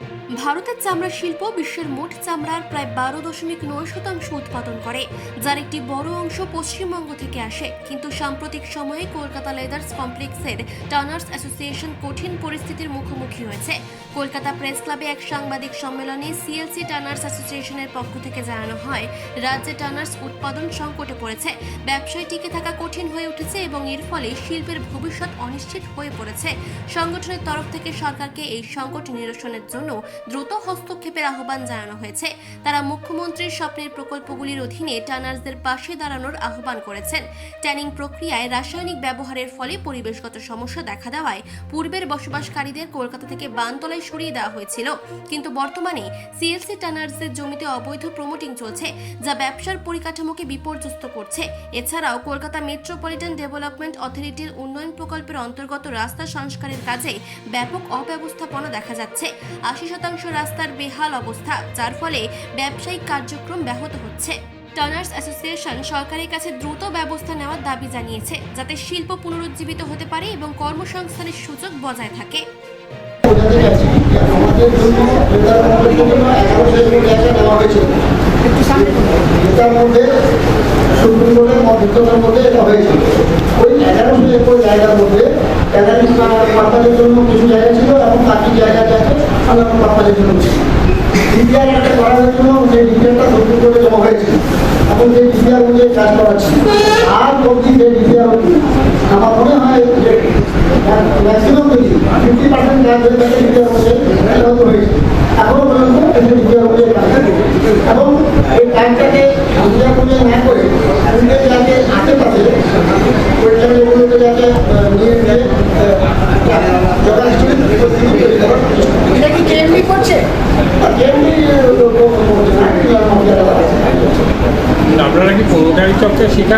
thank you ভারতের চামড়া শিল্প বিশ্বের মোট চামড়ার প্রায় বারো দশমিক নয় শতাংশ উৎপাদন করে, যার একটি বড় অংশ পশ্চিমবঙ্গ থেকে আসে। কিন্তু সাম্প্রতিক সময়ে কলকাতা লেদার্স কমপ্লেক্সের টানার্স অ্যাসোসিয়েশন কঠিন পরিস্থিতির মুখোমুখি হয়েছে। কলকাতা প্রেস ক্লাবে এক সাংবাদিক সম্মেলনে সিএলসি টানার্স অ্যাসোসিয়েশনের পক্ষ থেকে জানানো হয়, রাজ্যে টানার্স উৎপাদন সংকটে পড়েছে। ব্যবসায় টিকে থাকা কঠিন হয়ে উঠেছে এবং এর ফলে শিল্পের ভবিষ্যৎ অনিশ্চিত হয়ে পড়েছে। সংগঠনের তরফ থেকে সরকারকে এই সংকট নিরসনের জন্য দ্রুত হস্তক্ষেপের আহ্বান জানানো হয়েছে। তারা মুখ্যমন্ত্রীর স্বপ্নের প্রকল্পগুলির অধীনে টানার্সদের পাশে দাঁড়ানোর আহ্বান করেছেন। ট্যানিং প্রক্রিয়ায় রাসায়নিক ব্যবহারের ফলে পরিবেশগত সমস্যা দেখা দেওয়ায় পূর্বের বসবাসকারীদের কলকাতা থেকে বানতলায় সরিয়ে দেওয়া হয়েছিল। কিন্তু বর্তমানে সিএলসি টানার্সের জমিতে অবৈধ প্রমোটিং চলছে, যা ব্যবসার পরিকাঠামোকে বিপর্যস্ত করছে। এছাড়াও কলকাতা মেট্রোপলিটন ডেভেলপমেন্ট অথরিটির উন্নয়ন প্রকল্পের অন্তর্গত রাস্তা সংস্কারের কাজে ব্যাপক অব্যবস্থাপনা দেখা যাচ্ছে। আশি শতাংশ রাস্তার বেহাল অবস্থা, যার ফলে ব্যবসায়িক কার্যক্রম ব্যাহত হচ্ছে। টানার্স অ্যাসোসিয়েশন সরকারের কাছে দ্রুত ব্যবস্থা নেওয়ার দাবি জানিয়েছে, যাতে শিল্প পুনরুজ্জীবিত হতে পারে এবং কর্মসংস্থানের সুযোগ বজায় থাকে। জায়গার মধ্যে জন্য কিছু জায়গা ছিল এবং বাকি জায়গা সাধারণ পাতালের জন্য ডিপিআর একটা করা হয়েছিল সেই ডিপিআরটা সুপ্রিম কোর্টে জমা হয়েছিল এবং সেই ডিপিআর অনুযায়ী কাজ করাচ্ছি আর বলছি যে ডিপিআর আমার মনে হয় যে ম্যাক্সিমাম যদি ফিফটি পার্সেন্ট কাজ হয়ে থাকে ডিপিআর অনুযায়ী হয়েছে। এখনও পর্যন্ত ডিপিআর অনুযায়ী কাজ এবং এই কাজটাকে ডিপিআর অনুযায়ী না করে এমনি যাতে আশেপাশে ওইখানে ওগুলোকে যাতে আহ, নিয়ে গিয়ে যথেষ্ট পরিস্থিতি তৈরি করার চেষ্টা করি। এটা কি কেএমডি করছে আর এমনি আপনারা কি প্রমোটারি চক্রের শিকার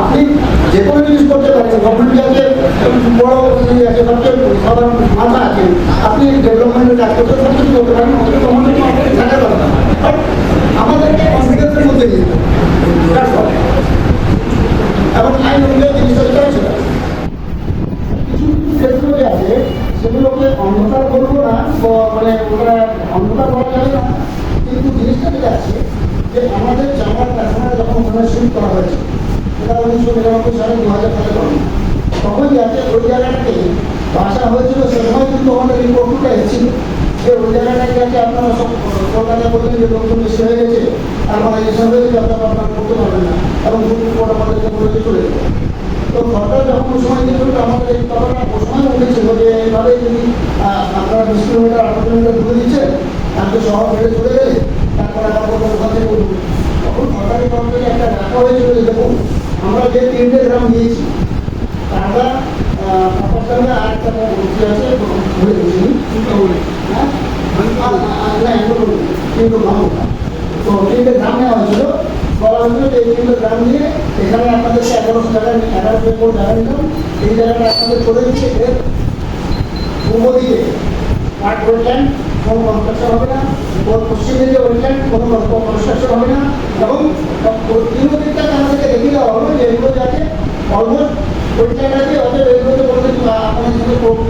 আপনি যে কোনো জিনিস করতে পারেন গভর্নমেন্ট আছে আপনি ডেভেলপমেন্টের কাজ করতে পারেন আমাদেরকে কনফিডেন্সের মধ্যে এবং আইন অনুযায়ী জিনিসটা কিছু আছে, সেগুলোকে অন্ধকার করব না মানে ওরা অন্ধকার করা যাবে না। কিন্তু জিনিসটা আছে, যে আমাদের জামার কারখানা যখন করা হয়েছে এটা উনিশশো নিরানব্বই সালে দু হাজার সালে করা তখন যাতে ওই জায়গাটাকে বাসা হয়েছিল সে সময় কিন্তু আমাদের রিপোর্টটা এসেছিল যে ওই জায়গাটাকে যাতে আপনারা সব কলকাতায় বলছেন যে লোকজন বেশি হয়ে গেছে আরবানাইজেশন হয়ে গেছে আপনারা আপনারা করতে পারবেন না এবং রিপোর্ট আমাদেরকে বলেছে চলে তো সরকার যখন ওই সময় দিয়েছিল আমাদের এই কথাটা ওই সময় উঠেছিল যে এইভাবে যদি আপনারা বিশ কিলোমিটার আঠারো কিলোমিটার দূরে দিচ্ছেন তাহলে শহর বেড়ে চলে গেলে তারপরে আবার ওখান থেকে তখন সরকারি থেকে একটা রাখা হয়েছিল যে দেখুন যে তিনটে গ্রাম দিয়েছি। টাকা পাপাসাঙ্গে আর একটা কি আছে হ্যাঁ? কিন্তু তো তিনটে গ্রাম নেওয়া হয়েছিল। এই তিনটে গ্রাম নিয়ে এখানে আপনাদেরকে এগারোশো টাকা এগারোশো জায়গা নিলাম এই জায়গাটা আপনাদের করে এর পূর্ব দিকে। আট ওয়েটল্যান্ড কোনো কনস্ট্রাকশন হবে না ওর পশ্চিম ওয়েটল্যান্ড কোনো কনস্ট্রাকশন হবে না। এবং দিকটাকে আমাদেরকে দেখিয়ে দেওয়া হবে যে এগুলো যাতে অলমোস্ট জায়গাতে অতএব এগুলোতে কোনো আপনাদের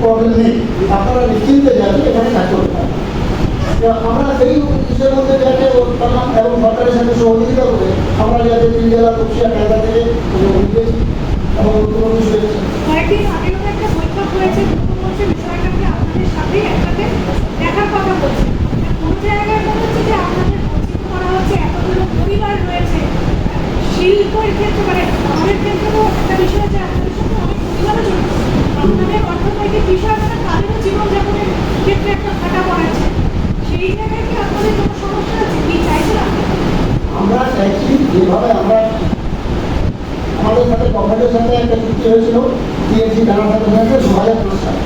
প্রবলেম নেই। আপনারা নিশ্চিন্তে যাতে এখানে আমরা সেই মধ্যে যাতে করলাম এবং সরকারের সাথে আমরা যাতে তিন জেলা কুষ্টিয়া কায়দা থেকে মুখ্যমন্ত্রী বিষয়টাকে আপনাদের সাথে একসাথে দেখার কথা বলছে কোন জায়গায় মনে হচ্ছে যে আপনাদের বঞ্চিত করা হচ্ছে এতগুলো পরিবার রয়েছে শিল্পের ক্ষেত্রে মানে আমাদের ক্ষেত্রেও একটা বিষয় আছে আপনাদের সাথে অনেক পরিবারও জড়িত আপনাদের অর্থনৈতিক বিষয় মানে তাদেরও জীবনযাপনের ক্ষেত্রে একটা ফাটা পড়াচ্ছে সেই জায়গায় কি আপনাদের কোনো সমস্যা আছে? কি চাইছেন আপনি? আমরা চাইছি যেভাবে আমরা আমাদের সাথে গভর্নমেন্টের সাথে একটা চুক্তি হয়েছিল টিএসসি জানার সাথে সাথে দু হাজার দশ সালে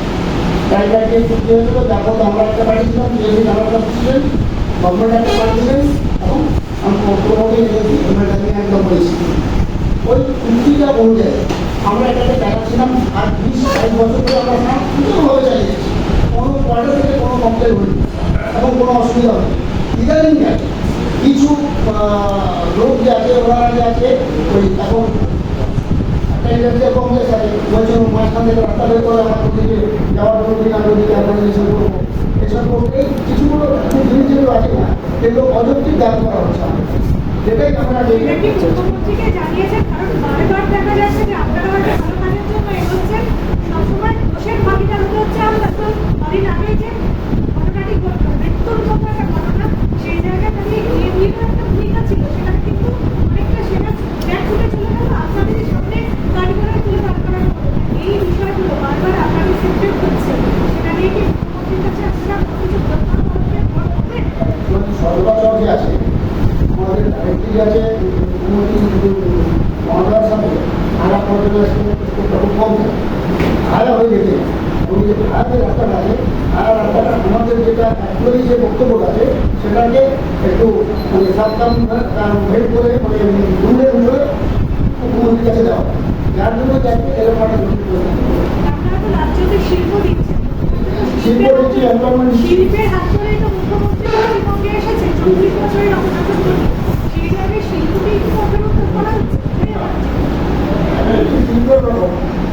তাই চুক্তি হয়েছিল তারপর আমরা একটা পাঠিয়েছিলাম টিএসসি জানার সাথে গভর্নমেন্ট একটা পাঠিয়েছিলেন। আমি নিয়েছি একদম বলেছি। ওই চুক্তিটা অনুযায়ী আমরা এটাকে দেখাচ্ছিলাম আর বিশ, ষাট বছর ধরে আমরা সুন্দরভাবে চালিয়েছি কোনো কোয়ার্টার থেকে কোনো কমপ্লেন হয়নি এবং কোনো অসুবিধা হয়নি। ইদানিং কিছু লোক যে আছে ওনারা যে আছে, ওই এখন, একটা মাঝখান থেকে রাস্তা বের করে আমার ওদিকে যাওয়ার জন্য দিকে আমি ওদিকে আপনার এসব করব এসব করব এই কিছুগুলো কিছু জিনিস যেগুলো আছে না এগুলো করা হচ্ছে। যেটাই আমরা দেখি এটা কি মুখ্যমন্ত্রীকে জানিয়েছেন কারণ বারবার দেখা যাচ্ছে যে আপনারা হয়তো ভালো কাজের জন্য এগোচ্ছেন সবসময় দোষের ভাগিদার হতে হচ্ছে আমরা তো কদিন আগে যে ঘটনাটি ঘটলো মৃত্যুর মতো একটা ঘটনা সেই জায়গায় দাঁড়িয়ে এমনিও একটা ভূমিকা ছিল সেটা কিন্তু অনেকটা সেটা ব্যাক ফুটে চলে গেল আপনাদের সামনে গাড়ি করে তুলে দাঁড় করানো হলো এই বিষয়গুলো বারবার আপনাদের ক্ষেত্রে হচ্ছে সেটা নিয়ে কি মুখ্যমন্ত্রীর কাছে আপনারা কোনো কিছু প্রত্যাহার করবেন সর্বাচর যে আছে আমাদের ডাইরেক্টরি আছে মুখ্যমন্ত্রী মহাদার সাথে আলাপ পর্যটন খুব কম থাকে আয়া হয়ে গেছে ওই যে ভাড়াতে রাস্তাটা আছে। আর আমাদের যেটা অ্যাকচুয়ালি যে বক্তব্য আছে সেটাকে একটু মানে সাবধান ভেট করে মানে দূরে দূরে মুখ্যমন্ত্রীর কাছে দেওয়া যার জন্য যাকে এরকম শিল্প দিচ্ছেন। শিল্প দিচ্ছি, employment দিচ্ছি। শিল্পের হাত ধরেই তো মুখ্যমন্ত্রী পশ্চিমবঙ্গে এসেছে। চব্বিশ বছরের অবদান সেই জায়গায় শিল্পকেই কিন্তু অন্তর্ভুক্ত করা হচ্ছে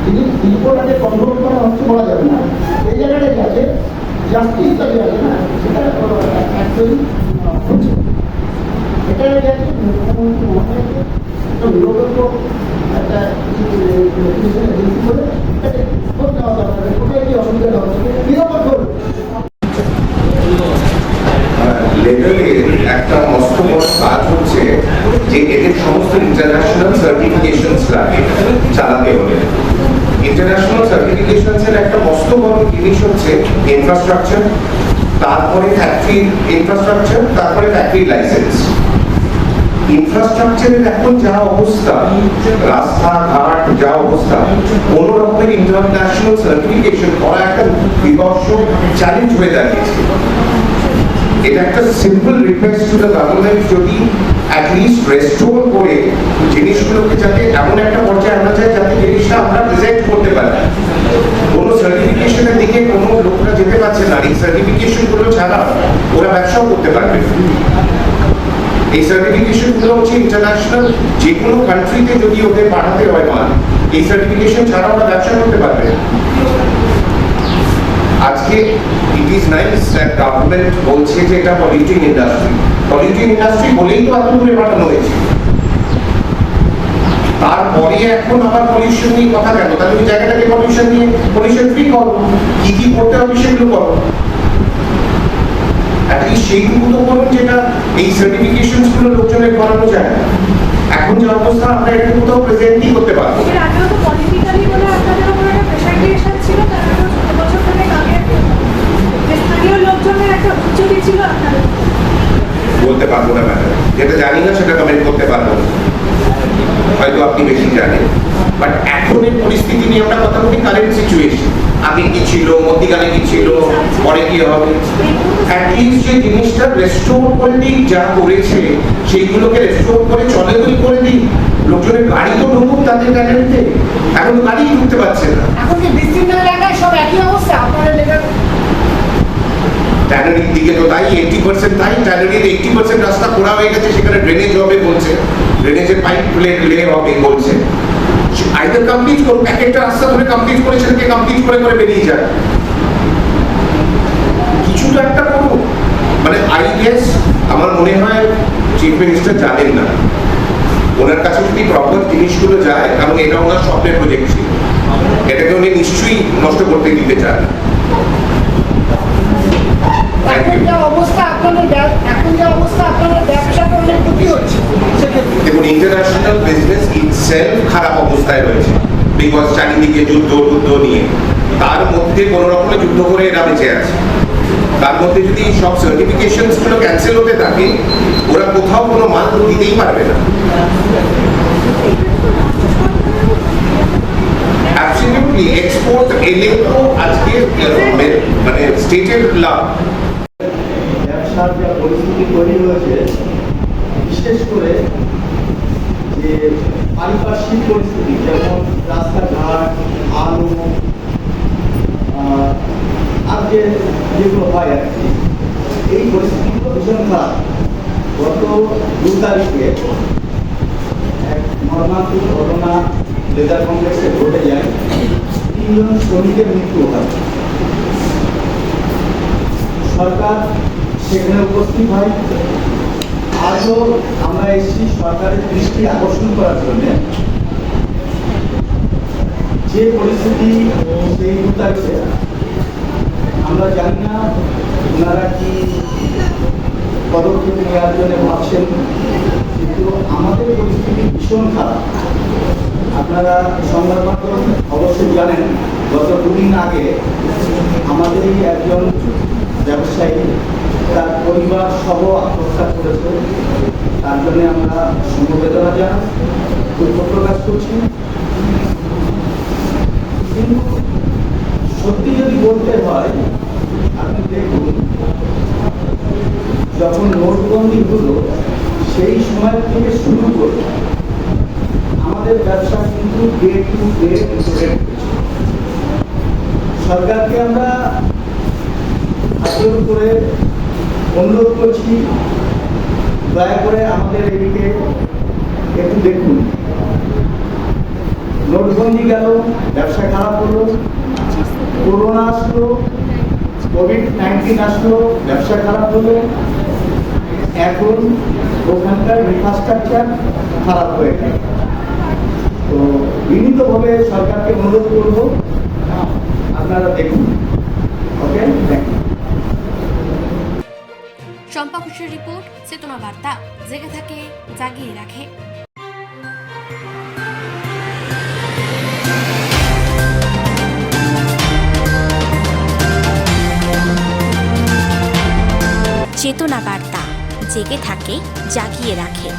তিনি শিল্পটাকে কন্ট্রোল করা হচ্ছে বলা যাবে না এই জায়গাটা যে আছে জাস্টিস যে আছে না সেটা অ্যাকচুয়ালি হচ্ছে এটা যে আছে মুখ্যমন্ত্রী মহাশয়কে একটা নিরপেক্ষ একটা ইলেকট্রিশিয়ান এজেন্সি করে এটাকে খোঁজ নেওয়া দরকার কোথায় কি অসুবিধা হচ্ছে নিরপেক্ষ লেভেলে একটা মস্ত বড় কাজ হচ্ছে যে এদের সমস্ত ইন্টারন্যাশনাল সার্টিফিকেশনস লাগে, চালাতে হলে ইন্টারন্যাশনাল সার্টিফিকেশনস এর একটা মস্ত বড় জিনিস হচ্ছে ইনফ্রাস্ট্রাকচার তারপরে ফ্যাক্টরি ইনফ্রাস্ট্রাকচার তারপরে ফ্যাক্টরি লাইসেন্স ইনফ্রাস্ট্রাকচারের এখন যা অবস্থা, রাস্তাঘাট যা অবস্থা, কোন রকমের ইন্টারন্যাশনাল সার্টিফিকেশন করা একটা বিবর্ষ চ্যালেঞ্জ হয়ে দাঁড়িয়েছে। এটা একটা simple request to the government যদি অ্যাটলিস্ট রেস্টোর করে জিনিসগুলোকে যাতে এমন একটা পর্যায়ে আনা যায় যাতে জিনিসটা আমরা প্রেজেন্ট করতে পারি। কোনো সার্টিফিকেশনের দিকে কোনো লোকরা যেতে পারছে না। এই সার্টিফিকেশনগুলো ছাড়া ওরা ব্যবসাও করতে পারবে। এই সার্টিফিকেশনগুলো হচ্ছে ইন্টারন্যাশনাল যে কোনো কান্ট্রিতে যদি ওদের পাঠাতে হয় মাল, এই সার্টিফিকেশন ছাড়া ওরা ব্যবসা করতে পারবে। আজকে it is nice that government বলছে যে এটা পলিউটিং ইন্ডাস্ট্রি পলিউটিং ইন্ডাস্ট্রি বলেই তো এত পাঠানো হয়েছে। তারপরে এখন আবার পলিউশন নিয়ে কথা কেন? তাহলে ওই জায়গাটাকে পলিউশন নিয়ে পলিউশন ফ্রি করো। কি কি করতে হবে সেগুলো করো। সেইটুকু তো করুন যেটা এই সার্টিফিকেশনগুলো লোকজনের করানো যায়। এখন যে অবস্থা আমরা এটা কোথাও প্রেজেন্টই করতে পারব। তো পলিটিক্যালি বলে আপনাদের একটা ছিল তার আগেও ছোট বছর ধরে আগে যে স্থানীয় লোকজনের একটা উচ্চতি ছিল আপনাদের বলতে পারব না ম্যাডাম যেটা জানি না, সেটা কমেন্ট করতে পারব। না হয়তো আপনি বেশি জানেন। বাট এখনের পরিস্থিতি নিয়ে আমরা কথা বলি কারেন্ট সিচুয়েশন আগে কি ছিল, মধ্যিকালে কি ছিল, পরে কি হবে? অ্যাটলিস্ট যে জিনিসটা রেস্টোর করে দিই যা করেছে, সেইগুলোকে রেস্টোর করে চলে করে দিই লোকজনের গাড়ি তো ঢুকুক তাদের গ্যালারিতে এখন গাড়ি ঢুকতে পারছে না এখন কি বিস্তীর্ণ এলাকায় সব একই অবস্থা আপনারা লেখার ট্যানারির দিকে তো তাই এইটি পার্সেন্ট তাই, ট্যানারির এইটি পার্সেন্ট রাস্তা হয়ে গেছে, সেখানে ড্রেনেজ হবে বলছে। ড্রেনেজের পাইপ লে হবে বলছে। আইদার কমপ্লিট করুক এক একটা রাস্তা ধরে কমপ্লিট করে সেটাকে কমপ্লিট করে করে বেরিয়ে যায় কিছুটা একটা করুক মানে আই গেস আমার মনে হয় চিফ মিনিস্টার জানেন না। ওনার কাছে যদি প্রপার জিনিসগুলো যায়, কারণ এটা ওনার স্বপ্নের প্রজেক্ট ছিল। এটাকে উনি নিশ্চয়ই নষ্ট করতে দিতে চান। এখন যা অবস্থা আপনাদের এখন যা অবস্থা আপনাদের ব্যবসাটা অনেক ক্ষতি হচ্ছে। দেখুন ইন্টারন্যাশনাল বিজনেস ইটসেলফ খারাপ অবস্থায় রয়েছে। বিকজ চারিদিকে যুদ্ধ যুদ্ধ নিয়ে। তার মধ্যে কোনো রকমের যুদ্ধ করে এরা বেঁচে আছে। তার মধ্যে যদি সব সার্টিফিকেশনসগুলো ক্যান্সেল হতে থাকে ওরা কোথাও কোনো মাল দিতেই পারবে না। অ্যাবসলিউটলি এক্সপোর্ট এলেও তো আজকে আহ, মানে স্টেটের লাভ ব্যবসার যা পরিস্থিতি তৈরি হয়েছে। বিশেষ পারিপার্শ্বিক পরিস্থিতি যেমন রাস্তাঘাট আলো আহ, আর যে যেগুলো হয় আর কি এই পরিস্থিতিগুলো ভীষণ খারাপ গত দু তারিখে এক মর্মান্তিক ঘটনা লেদার কমপ্লেক্সে ঘটে যায় তিনজন শ্রমিকের মৃত্যু হয়। সরকার সেখানে উপস্থিত হয়। আজও আমরা এসেছি সরকারের দৃষ্টি আকর্ষণ করার জন্য। যে পরিস্থিতি সেই দু আমরা জানি না ওনারা কি পদক্ষেপ নেওয়ার জন্য ভাবছেন, কিন্তু আমাদের পরিস্থিতি ভীষণ খারাপ। আপনারা সংবাদ মাধ্যম অবশ্যই জানেন, গত দুদিন আগে আমাদেরই একজন ব্যবসায়ী তার পরিবার সহ আত্মহত্যা করেছে। তার জন্য আমরা সমবেদনা জানাই দুঃখ প্রকাশ করছি। কিন্তু সত্যি যদি বলতে হয়, আপনি দেখুন, যখন নোটবন্দি হলো সেই সময় থেকে শুরু করে আমাদের ব্যবসা কিন্তু ডে টু ডে সরকারকে আমরা আগ্রহ করে অনুরোধ করছি, দয়া করে আমাদের এদিকে একটু দেখুন। নোটবন্দি গেল, ব্যবসা খারাপ হলো, করোনা আসলো, কোভিড নাইন্টিন আসলো, ব্যবসা খারাপ হলো। এখন ওখানকার ইনফ্রাস্ট্রাকচার খারাপ হয়ে গেল তো বিনীতভাবে সরকারকে অনুরোধ করব। আপনারা দেখুন। ওকে থ্যাংক ইউ শম্পা ঘোষের রিপোর্ট, চেতনা বার্তা। জেগে থাকে, জাগিয়ে রাখে। চেতনা বার্তা। জেগে থাকে, জাগিয়ে রাখে।